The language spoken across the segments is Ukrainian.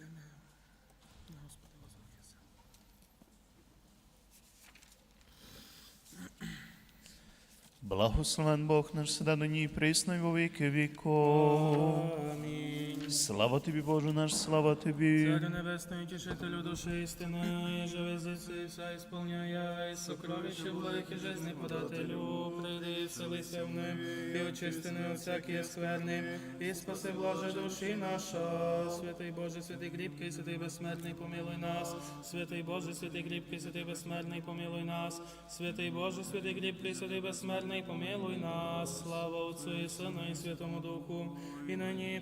Пряме на Господа Возвахися. Благословен Бог наш седа нині і присно, віков. Амінь. Слава тобі, Боже наш, слава тобі. Царю небесний, утішителю душі істини, живе здесь і вся ісполняє, сокровище і жизни подателю, прийди вселися в ним, і очисти не всякі скверни, і спаси блаже душі наша. Святий Боже, святий кріпкий, святий безсмертний, помилуй нас. Святий Боже, святий кріпкий, святий безсмертний, помилуй нас. Святий Боже, святий кріпкий, святий безсмертний, помилуй нас. Слава Отцю і Сину і Святому Духу, і нині, і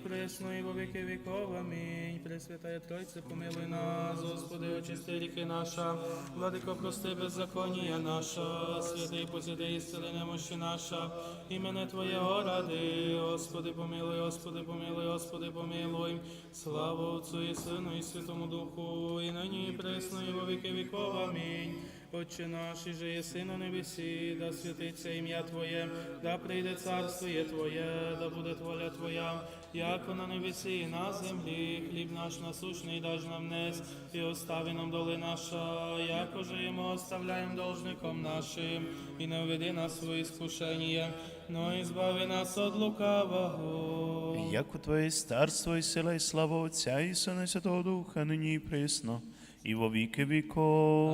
і во віки віков. Амінь. Пресвятая Тройце, помилуй нас, Господи, очисти ріки наша, владико, прости беззаконія наша, святий посіди істини немощі наша, імене Твоєго ради, Господи, помилуй, Господи, помилуй, Господи, помилуй. Слава Отцю і Сину і Святому Духу, і нині, і присно, і во віки віков. Амінь. Отче наш, і же єси на небесі, да святиться ім'я Твоє, да прийде царство Твоє, да буде воля Твоя, як на небесі і на землі, хліб наш насущний даж нам нес, і остави нам доли наша, як уже йому оставляємо должником нашим, і не введи нас у іскушення, но і збави нас від лукавого. Як у Твоє старство і сила, і слава Отця і Сина Святого Духа, нині і присно, і во віки віков.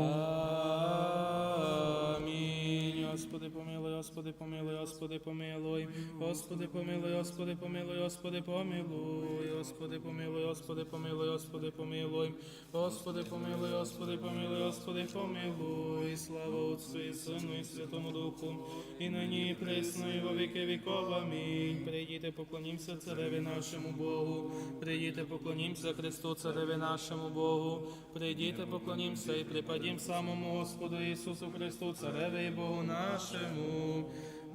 Господи, помилуй, Господи, помилуй. Господи, помилуй, Господи, помилуй, Господи, помилуй. Господи, помилуй, Господи, помилуй, Господи, помилуй. Господи, помилуй, Господи, помилуй, Господи, помилуй. Слава Отцю і Сину і Святому Духу. І нині, і присно, і во віки віков. Амінь. Прийдіте, поклонімся цареві нашому Богу. Прийдіте, поклонімся Христу, цареві нашому Богу. Прийдіте, поклонімся і припадім самому Господу Ісусу Христу, цареві Богу нашому.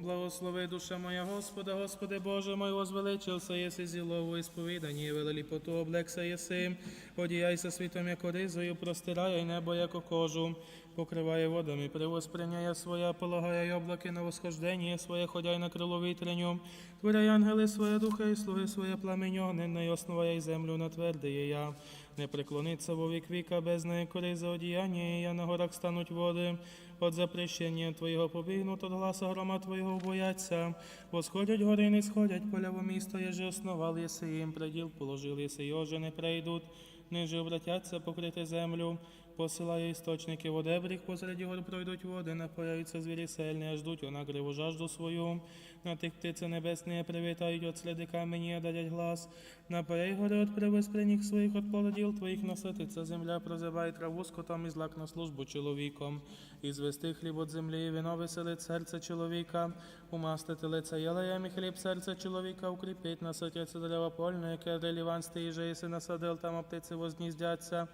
Благослови душа моя Господа, Господи Боже мой, возвеличився єси зілову і сповідані, велеліпоту облекся єси, одіяйся світом, як ризою, простирає небо, як кожу, покриває водами, привосприняє своя, полагає облаки на восхождення своє, ходяй на крило вітреню, творяй ангели своє духа і слуги своє пламеню, не основає й землю на твердиє я. Не преклониться во вік віка без неї кори за одіяння, я на горах стануть води. От запрещення Твоєго побігнуть, от гласа грома Твоєго бояться. Восходять гори і не сходять, поля во місто, єже основав єси їм, приділ положили єси, йоже не прийдуть. Ниже обратяться покрити землю, посилає істочники води, бріг посеред гор пройдуть води, напояються звірі сельні, а ждуть вона гриву жажду свою. На тих птиці небесні привітають от следи камені, дадять глас. Напояй гори от привиспрених своїх от плододіл твоїх насититься земля, прозиває траву скотом і злак на службу чоловіком. І звести хліб от землі, і вино веселить серце чоловіка, умастити лице єлеєм і хліб серце чоловіка, укріпить, наситяться дерева польне, яке реліван стиже, єси насадил, там птиці возніздяться.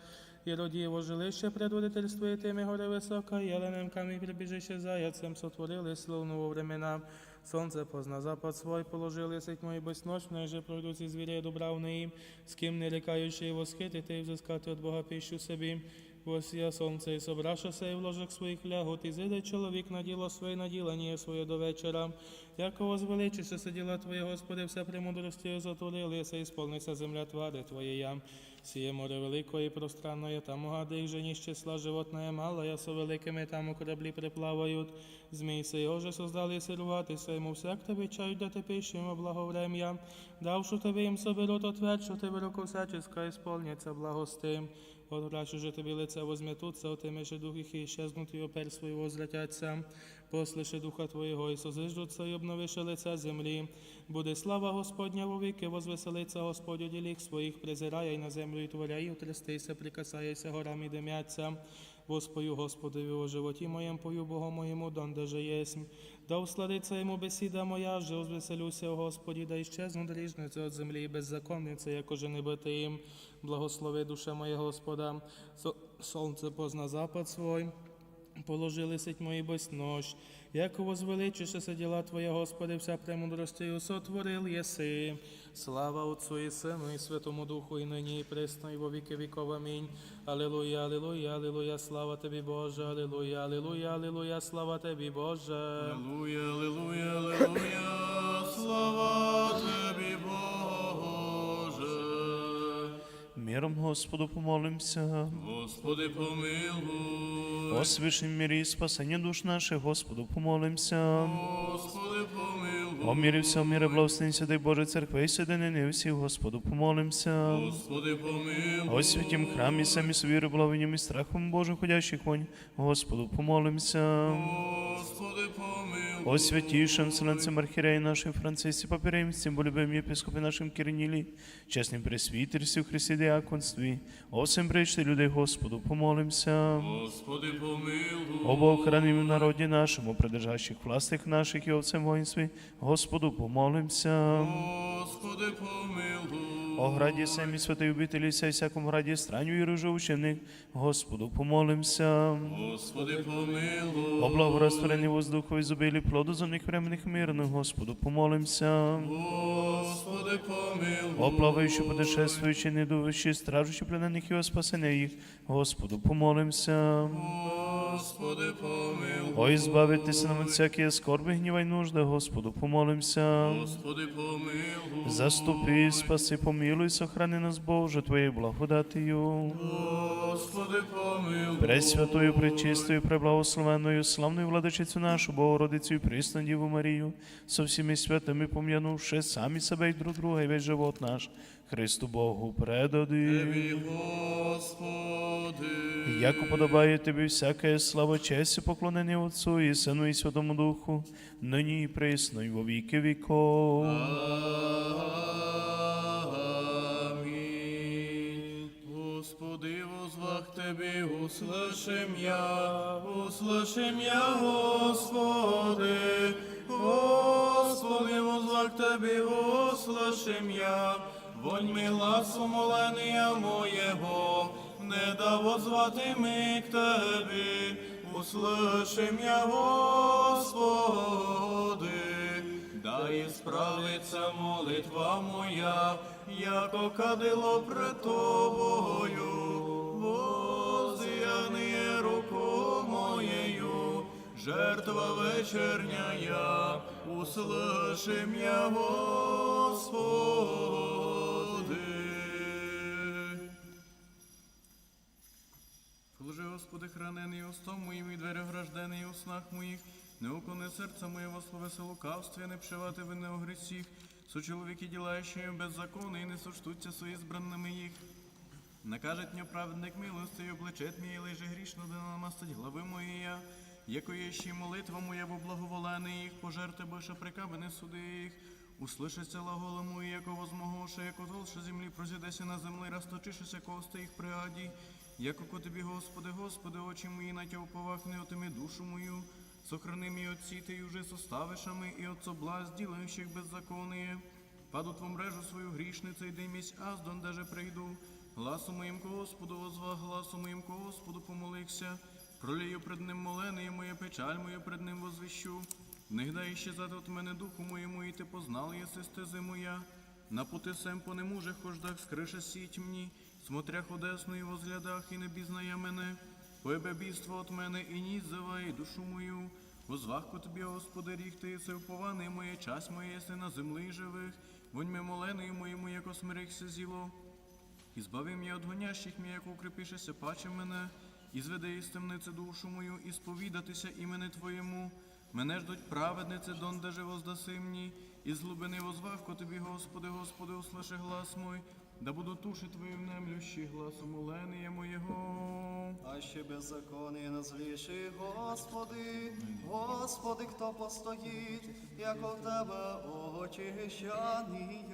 І роді його жилище предводительствує тими гори висока, єленем камінь прибіжище заяцем сотворили словно времена. Сонце позна запад свой, положили сить мої безночно, же пройдуть ці звірі добравної, з ким не лякаючи восхитити і взискати від Бога піщу собі. Восія сонце і собрашася, і в ложах своїх лягот, і зайде чоловік на діло своє наділення своє до вечора. Яко звеличишся сиділа Твоє, Господи, все премудрості затворилися, і сповниться земля твари Твоєя. Сіє море великое пространної пространное, там угади їх жені з числа животное малое, со великими там у кораблі приплавають. Змій се Оже создали сируватися, йому всяк тебе чають, да те йому благоврем'я. Давшу тебе їм собі рот тверд, що тебе руку всяческа ісполняться благостим. От врачу же тобі лице возметуться, отиме же дух їх і ісчезнуть, і опер свої возвратяться. Послиши духа Твоєго, і созиждуться, і обновиши лице землі. Буде слава Господня во віки, возвеселиться Господь у діліх своїх, презирає й на землю і творяє, утрястися, прикасається горам і димяться. Воспою Господові о животі моєм, пою Богу моєму, донде же єсмь. Да усладиться йому бесіда моя, же узвеселюся, Господі, да іщезну дріжниці від землі і беззаконниця, як не бити їм. Благослови душа моя Господа, сонце позна запад свой. Положили сить мої безнощ, як возвеличишся діла Твоя, Господи, вся премудростю сотворил єси. Слава Отцу і Сину, і Святому Духу, і нині, і присно, і во віки віков. Амінь. Алілуя, алілуя, алілуя, слава Тобі, Боже, алілуя, алілуя, алілуя, слава Тобі, Боже. Аллилуйя, аллилуйя, аллилуйя, слава Тобі, Боже. Мир миром, Господу, помолимся. Господи помилуй. О свішнім мірі і спасення душ наших, Господу, помолимся. Господи помилуй. О мірі всього міра, благословен святий Боже церкви і соединені всіх, Господу, помолимся. Господи помилуй. О святім храмі, самі з вірою, благовінням і страхом Божим, ходящих вонь, Господу, помолимся. Господи помилуй. О святейшем Вселенцем Архиереи нашим Франциске Папиремстем, болюбим епископе нашим Кирнилі, чесним пресвітерстві в Христі Діаконстві, о прийшли людей Господу, помолимся. Господи помилуй. О Бог храним народі нашому, придержащих властих наших і о всем воїнстві, Господу, помолимся. Господи помилуй. О граді семі святої обителі, ся й всякому граді страню віру живущих, Господу, помолимся. Господи помилуй. О благорастворенні воздуху і зубилі плоду земних временних мирних, Господу, помолимся. Господи помилуй. О плаваючи, путешествуючи, недувищі, стражучи пленених і о спасення їх, Господу, помолимся. Господи помилуй. О, ізбавитися нам від всякої скорби, гніва й нужди, Господу, помолимся. Господи помилуй. Заступи, спаси, помилуй, сохрани нас, Боже, Твоєю благодатію. Господи помилуй. Пресвятою, пречистою, преблагословенною, славною владичицю нашу, Богородицю і присну Діву Марію, со всіми святими пом'янувши самі себе і друг друга, і весь живот наш, Христу Богу предади. Тобі, Господи. Як уподобає тобі всяка слава, честь і поклонення Отцу і Сину і Святому Духу, нині і присно, і во віки віков. Амінь. Господи, возвах Тебе, услышим я, услышим я, Господи. Господи, возвах Тебе, услышим я, вонь мила сумоления моєго, не да возвати ми к Тебе, услышим я, Господи. Да справиться молитва моя, яко кадило пред тобою, воз'яни руку моєю, жертва вечерняя, услышим я, Господи. Господи, хранений устом моїм і двері ограждений у снах моїх, не уклони серце моє во словеса лукавстві, не пшивати вини у грісіх, со чоловіки ділаючи беззаконно, і не соштуться свої збранними їх. Накажет мне праведник милости, і облечет мій лиже грішно, да намастить глави моєя, яко є ще молитва моя во благоволений їх, пожерти більше прикаби не суди їх. Услышаться лагола мої, яко возмогоше, яко толще землі прозідеся на землі, розточишися кости їх приаді. Яко ко тобі, Господи, Господи, очі мої на тя уповах, не отими душу мою. Сохрани мій отці, ти уже составишами, і от соблазн, ділаючих беззаконие. Паду тву мрежу свою грішницю, і димісь, аз дондеже прийду. Гласу моїм Господу возвах, гласу моїм Господу помолився. Пролію пред ним молене, моя печаль мою пред ним возвіщу. Нигда іщезати от мене духу моєму, і ти познал, єси стези моя. На пути сем по немуже хождах, скриша сіть мені, смотря ходесно і возглядах, і не бізнає мене. Пойбе біство от мене, і ніс заває душу мою. Возвахку тобі, Господи, ріг ти, це впований моє, час моє, єси на землі живих. Вонь ми моленою моєму, яко смирихся зіло. І збави м'я від гонящих мій, як укріпишеся, паче мене, і зведи із темниці душу мою, і сповідатися імени Твоєму. Мене ждуть праведниці, донде же воздаси мені, і з глибини возвавку тобі, Господи, Господи, услыши глас мой, да буду туші Твої внемлющі гласом уления моєго. А ще беззаконие назвіши, Господи, Господи, хто постоїть, як у тебе очищаний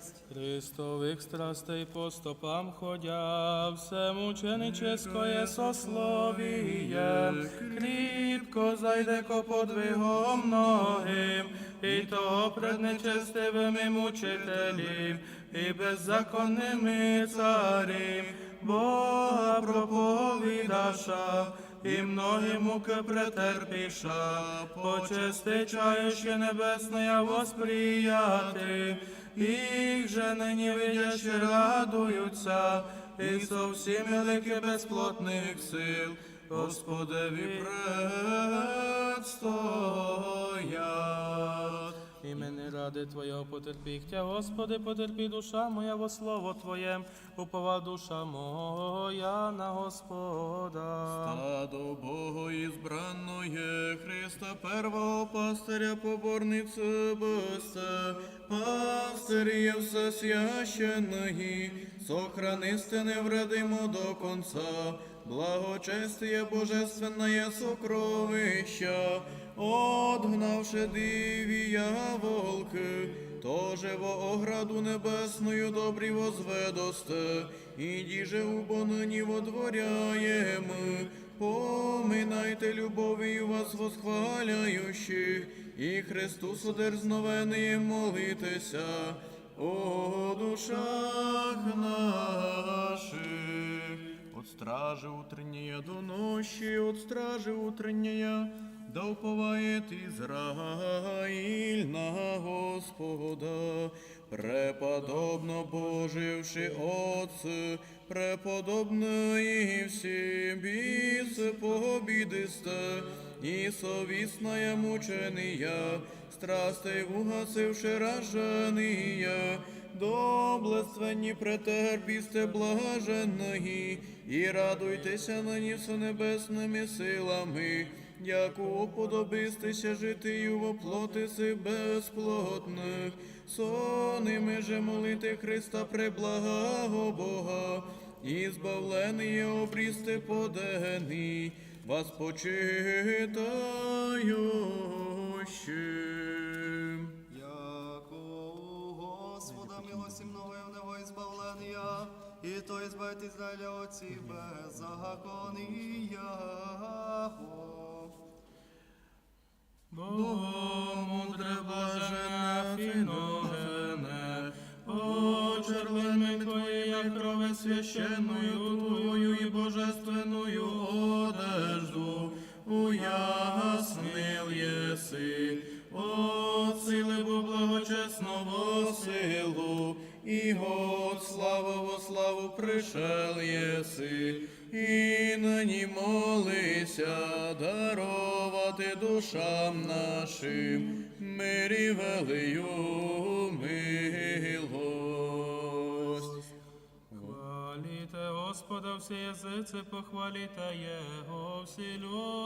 єсть. Христових страстей по стопам ходя, все мученическое сословіє, кріпко зайде ко подвигом многим, і то пред нечестивими мучителів, і беззаконними царів, Бога проповідаша, і многі муки претерпіша, почести чаючи небесне восприяти, їх же нині видячи радуються, і со всім великих безплотних сил, Господеві предстоять Імени Ради Твоєго потерпіхтя, Господи, потерпі душа моя во слово Твоє, упова душа моя на Господа. Стадо Бога избранное, Христа первого пастыря, поборницы бысте, пастырь все священный, сохрани стены вредимо до конца, благочестие божественное сокровища, отгнавши дивія волки, тоже во ограду небесною добрі возведосте, і діже убо нині водворяємо. Поминайте любов'ю вас восхваляючих, і Христу содерзновений молитеся, о душах наших. От стражи утренняя до ночи, от стражи утренняя, да уповает Израиль на Господа, преподобно Боживши Отцы, преподобно и все бисы победисте, и совестная мучения, страстей угасивши ражения, Доблественні претерпісте блаженної, і радуйтеся нині все небесними силами, як уподобистеся житию во плотиси безплотних, соними же молити Христа преблагого Бога, і збавлений обрісти подений, вас почитаючим. Яко Господа милості много в него избавлення, і то избавить Израиля отці беззаконія. Мудре блаженне фіногене, очерлений Твоє, як крови священною Твою і божественною одежду, уяснил єси, от сили бо благочесного силу, і год славу во славу пришел єси, і нині молися дарувати душам нашим мирі велию милость. Хвалите Господа всі язиці, похваліте Його всі люди.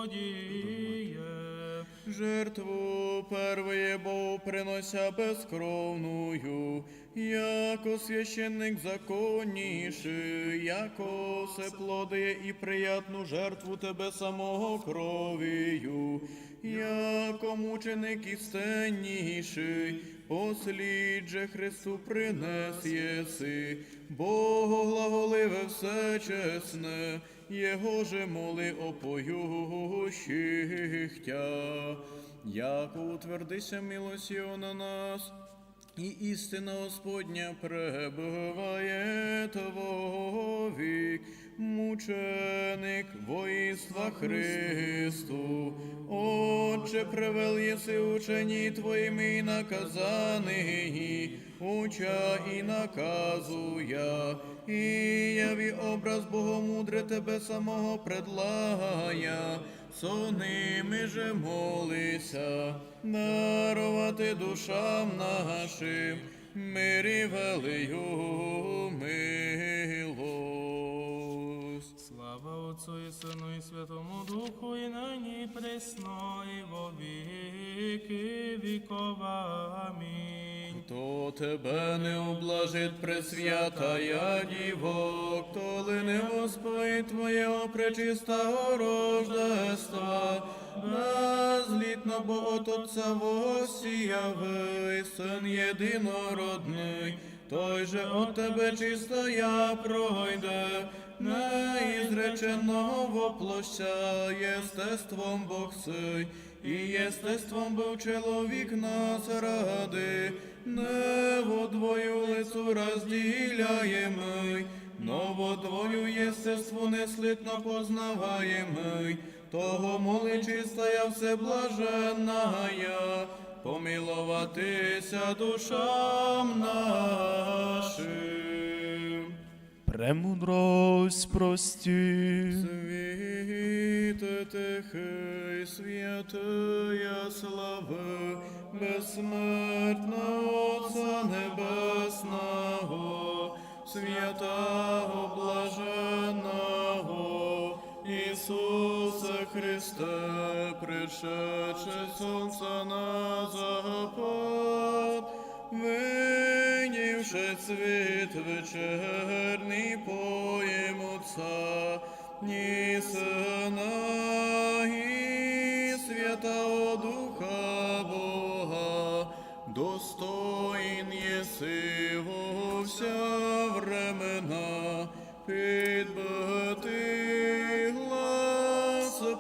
Жертву первое Богу принося безкровную, яко священник законніший, яко се плодає і приятну жертву тебе самого кровію, яко мученик істинніший, послід же Христу принес єси, Богу глаголиве все чесне, Його же моли опоющих тя. Яко утвердися милостю на нас, і істина Господня пребуває вовік, мученик воїнства Христу. Отче, привел єси учені Твоїми наказані, уча і наказуя, і яві образ Богомудре Тебе самого предлагая, со ними же молися, дарувати душам нашим, мирі велию милость. Слава Отцу і Сину і Святому Духу, і нині і присно, і во віки. Хто тебе не облажить пресвятая діво, хто лине Господь Твоєго пречистого рождества, безлітно бо от Отца восіяви, Син єдинородний, той же от тебе чистая пройде, неізреченого воплоща, єстеством Бог сей, і єстеством був чоловік нас ради, не водвою лицу розділяємий, но водвою єстеству неслитно познаваємий, того моли чистая всеблаженная, помилуватися душам нашим. Премудрость прості. Світе тихий, святая слава, безсмертна святого блаженного Ісуса Христа, пришедше сонце на запад, винівши цвіт вечерний поєм отца, ні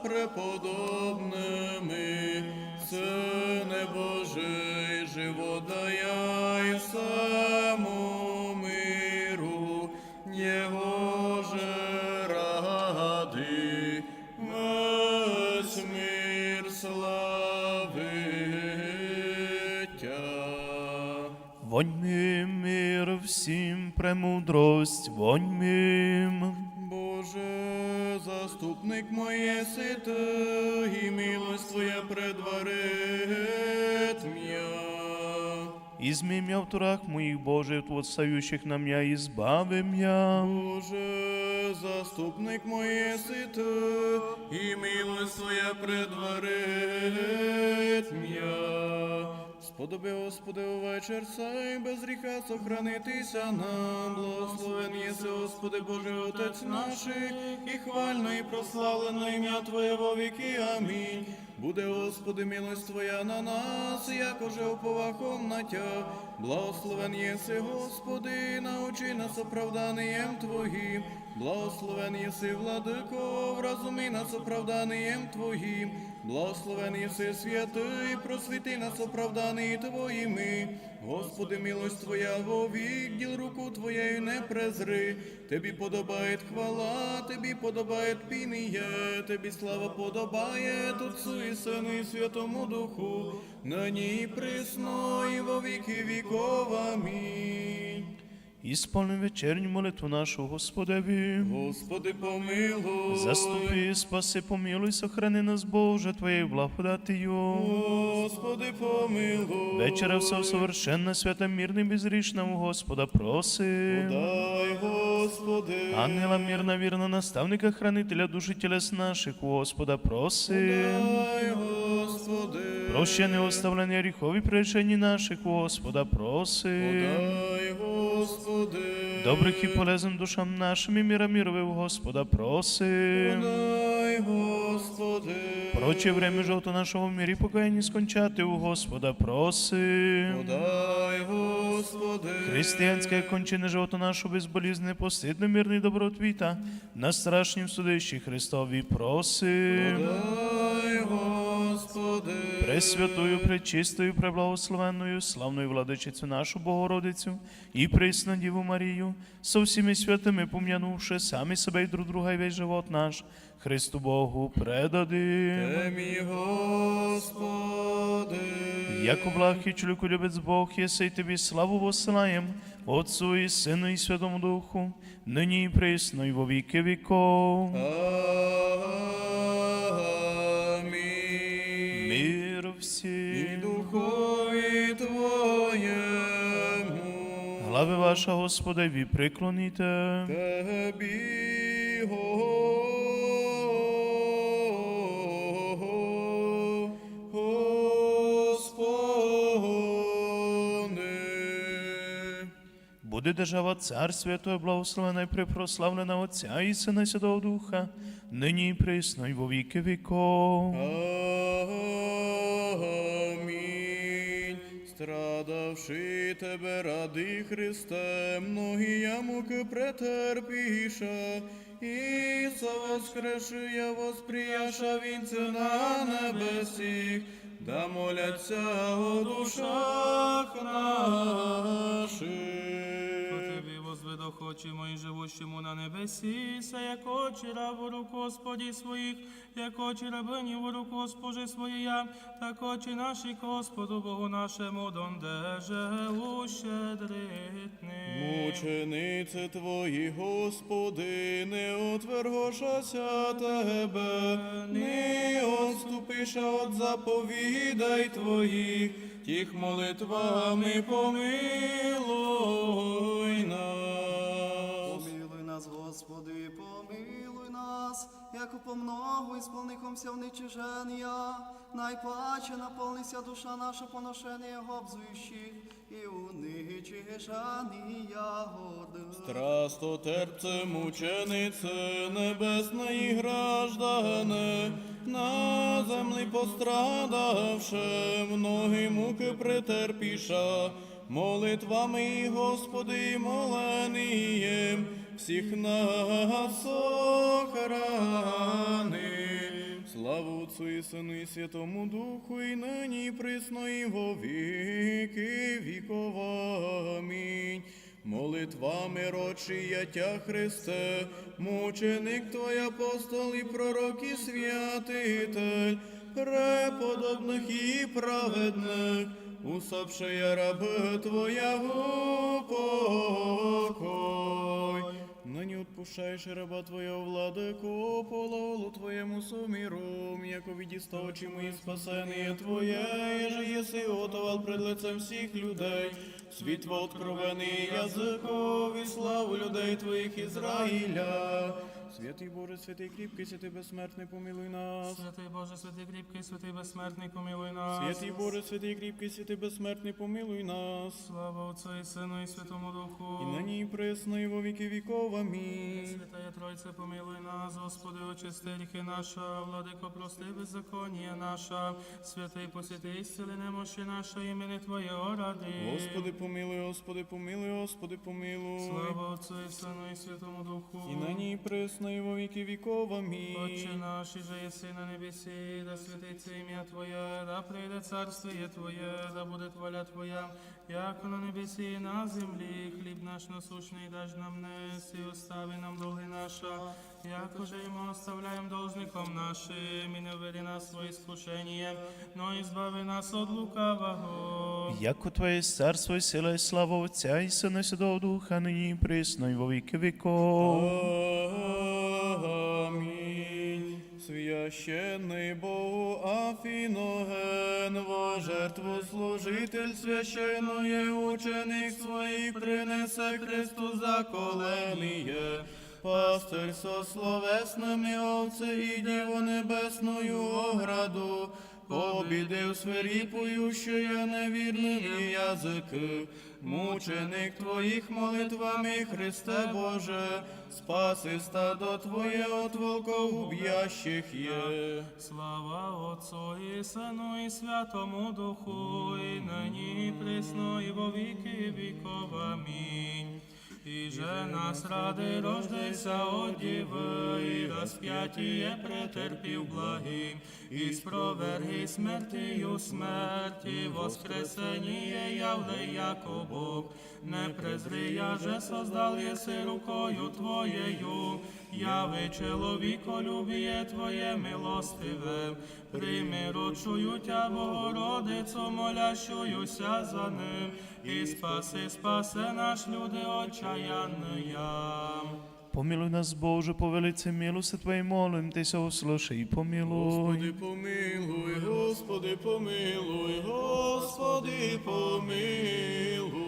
преподобними, Сине Божий, живот саму миру, Його же ради весь мир славитя. Воньми мир всім премудрость, воньми. Боже, моє сите, і милость Твоя предварит м'я. Изми меня в турах моих от отстающих на меня, избави меня. Боже, заступник моє сите, і милость Твоя предварит м'я. Сподоби, Господи, увечер сай, без гріха сохранитися нам, благословен єси, Господи, Боже, Отець наших, і хвально, і прославлено ім'я Твоє во віки. Амінь. Буде, Господи, милость Твоя на нас, як уже уповахом на Тя. Благословен єси, Господи, научи нас оправданиєм Твоїм. Благословен єси, владико, вразуми нас оправданиєм Твоїм. Благословен єси святий, просвіти нас оправданий Твоїми. Господи, милость Твоя вовік, діл руку Твоєю не презри. Тобі подобає хвала, Тобі подобає пініє, Тобі слава подобає Отцу і Сину і Святому Духу, нині і присно, і во віки віков. Амінь. Исполни вечерню молитву нашу Господеві. Господи, помилуй. Заступи, спаси, помилуй, сохрани нас, Боже, Твоєю благодатію. Господи, помилуй. Вечера все совершенно, свято, мирный, безгрішного Господа проси. Дай, Господи. Ангела мирно, вірно, наставника, хранителя душі тілес наших, у Господа проси. Дай, Господи. Прощення, оставлення гріхові приречені наших, у Господа проси. Дай, Господи. Добрих і полезних душам нашим і міра міровив, Господа проси. Дай, Господи. Проче время жовто нашого в мірі покаянні скончати, у Господа проси. Дай, Господи. Християнське кончене живота нашого безболізне, постидно, мирний добротвіта, на страшнім судищі Христові проси. Дай, Господи. Пресвятою, пречистою, преблагословенною, славною владичицю нашу Богородицю і присну Діву Марію, со всіми святими пом'янувши самі себе і друг друга і весь живот наш, Христу Богу предадим. Темі, Господи. Яко благ і чоловіку любець Бог, єси й тобі славу посилаєм, Отцу і Сину і Святому Духу, нині і присно, і во віки віков. Глави ваша, Господеві, приклоніте. Тебі, Господи. Буде держава цар святої, благословена і припрославлена Отця і Сина Святого Духа, нині і присно, і во віки віков. Амінь. Страдавши тебе ради Христе, многія муки претерпіша, і воскрешуя восприяша вінця на небесі, да моляться о душах наших. Тобі возведох живущому на небесі, се як очі у руку Господі своїх, як очі рабині в руку Госпожи своєя, так очі наші Господу Богу нашому, донде живу щедритни. Мученице Твої, Господи, не отвергошася Тебе, не отступиша от заповідай Твоїх, тих молитвами помилуй нас. Господи, помилуй нас, яко по много ісполнихомся вничиження, найпаче наповнися душа наша поношення його обзующих, і уничижання годи. Страсто терпце мученице, небесної граждане, на землі пострадавше, многі муки претерпіша, молитвами, Господи, моленієм, всіх нас охрани. Славу Отцу і Сину і Святому Духу, і нині і присно, і во віки віков. Амінь. Молитвами рочія Тя Христе, мученик Твой апостол і пророк і святитель, преподобних і праведних, усопшая раби Твоя упокой. Нині отпущаєш раба Твоя владику, пололу Твоєму суміру, яко відіста очі мої спасення Твоє, же єси отовал пред лицем всіх людей, світло откровений і славу людей Твоїх Ізраїля. Святий Боже, святий кріпкий, святий безсмертний, помилуй нас. Святий Боже, святий кріпкий, святий безсмертний, помилуй нас. Святий Боже, святий кріпкий, святий безсмертний, помилуй нас. Слава Отцу і Сину і Святому Духу. І нині і присно, і во віки віков. Амінь. Святая Тройце, помилуй нас, Господи, очисти наша, владико, прости беззаконія наша, святий посвяти ісцели немощі наша, імені Твоєго ради. Господи, помилуй, Господи, помилуй, Господи, помилуй. Слава Отцу і Сину і Святому Духу. І нині і присно, і во віки віков. Амінь. Отче наш, же єси на небесі, да святиться ім'я Твоє, да прийде царствіє Твоє, да буде воля Твоя, як на небесі і на землі. Хліб наш насущний даж нам нес, і остави нам долги наша, як уже і ми оставляємо должником нашим, і не введи нас своє скушення, но і збави нас від лукавого. Яко Твоє царство і сила і слава Отця і Сина і Святого Духа, нині і присно, і во віки віков. Амінь. Священний Богу Афіноген, во жертву служитель священної ученик своїх принесе Христу заколеніє. Пастир со словесними овце і діву небесною ограду, побідив свиріпуючи невірними язики, мученик Твоїх молитвами, Христе Боже, спаси стадо Твоє от волкогуб'ящих є. Слава Отцу і Сину і Святому Духу, і нині і присно, і во віки віков. Амінь. І же нас ради рождайся от діви, і розп'ятіє претерпів благим, і спроверги смертію смерті, воскресеніє явле, яко Бог, не презри, я же создал єси рукою Твоєю, яви чоловіколюбіє Твоє милостиве, прийми рочую тя Богородицю, молящуюся за ним, і спаси, спасе наш люди отчаянния. Помилуй нас, Боже, по велице милости Твоей, молим Тися, услыши и помилуй. Господи, помилуй, Господи, помилуй, Господи, помилуй.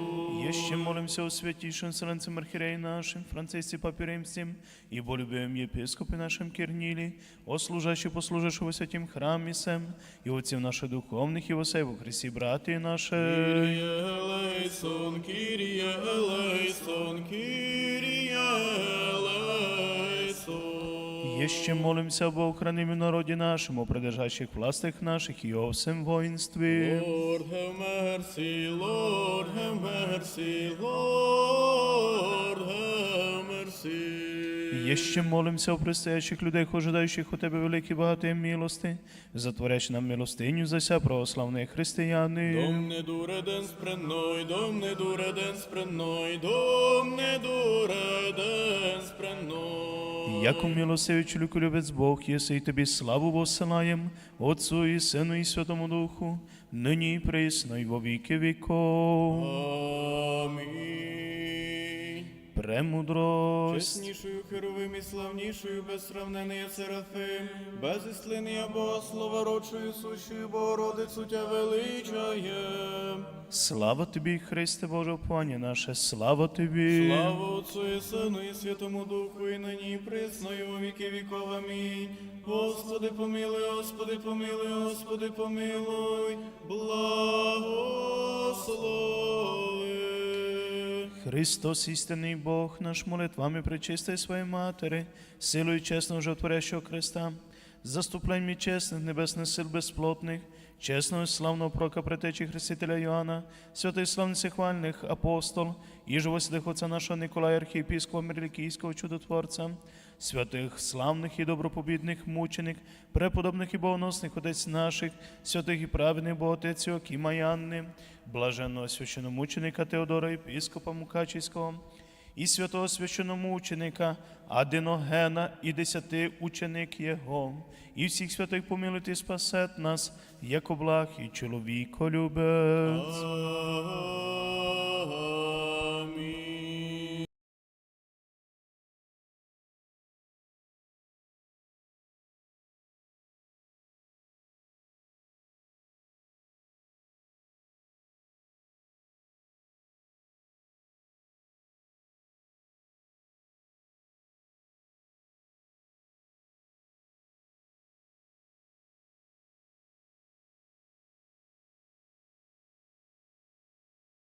Еще молимся о святейшем Вселенцем Архиерее нашим, Францисе Папе Римским, и бо любимом епископе нашем Кирниле, о служащих послужившего святим храме сем, и отцев наших духовных, и во Христе, братья наши. Кирія елейсон, кирия, елейсон, Еще молимся об охранимом народе нашем, о придержащих властях наших и о всем. Lord have mercy, Lord have mercy, Lord. Еще молимся о предстоящих людей, ожидающих у Тебе великі багаті милости, затворящ нам милостиню за ся православні християни. Дом не дуре ден спренной, дом не дуре ден спренной, дом не дуре ден спренной. Яко милостивий чоловіколюбець Бог, єси і тобі славу посилаєм, Отцу і Сину і Святому Духу, нині і присно, і во віки віков. Амінь. Премудрость. Чеснішою херовим і славнішою, безсравнений Серафим, безіслиния Богослова, рочою сущою Богородицю тя величає. Слава тобі, Христе Боже, Пані наше, слава тобі. Слава Отцу і Сину і Святому Духу, і нині і присно, і у віки віков. Амінь. Господи, помилуй, Господи, помилуй, Господи, помилуй, благослови. Христос, істинний Бог, наш молитвами причистай своєї Матері, силою чесного животворящого Христа, заступленнями чесних небесних сил безплотних, чесного і славного прока претечі Хрестителя Йоанна, святої славниці хвальних апостол, і живослідних отця нашого Николая Архієпіскопа Мирлікійського чудотворця, святих славних і добропобідних мученик, преподобних і богоносних отець наших, святих і праведних боготець Окіма і Анни, блаженного священомученика Теодора Єпіскопа Мукачівського, і святого священомученика Адиногена і десяти ученик Його, і всіх святих помилуйте спасет нас, як благ і чоловіко любець.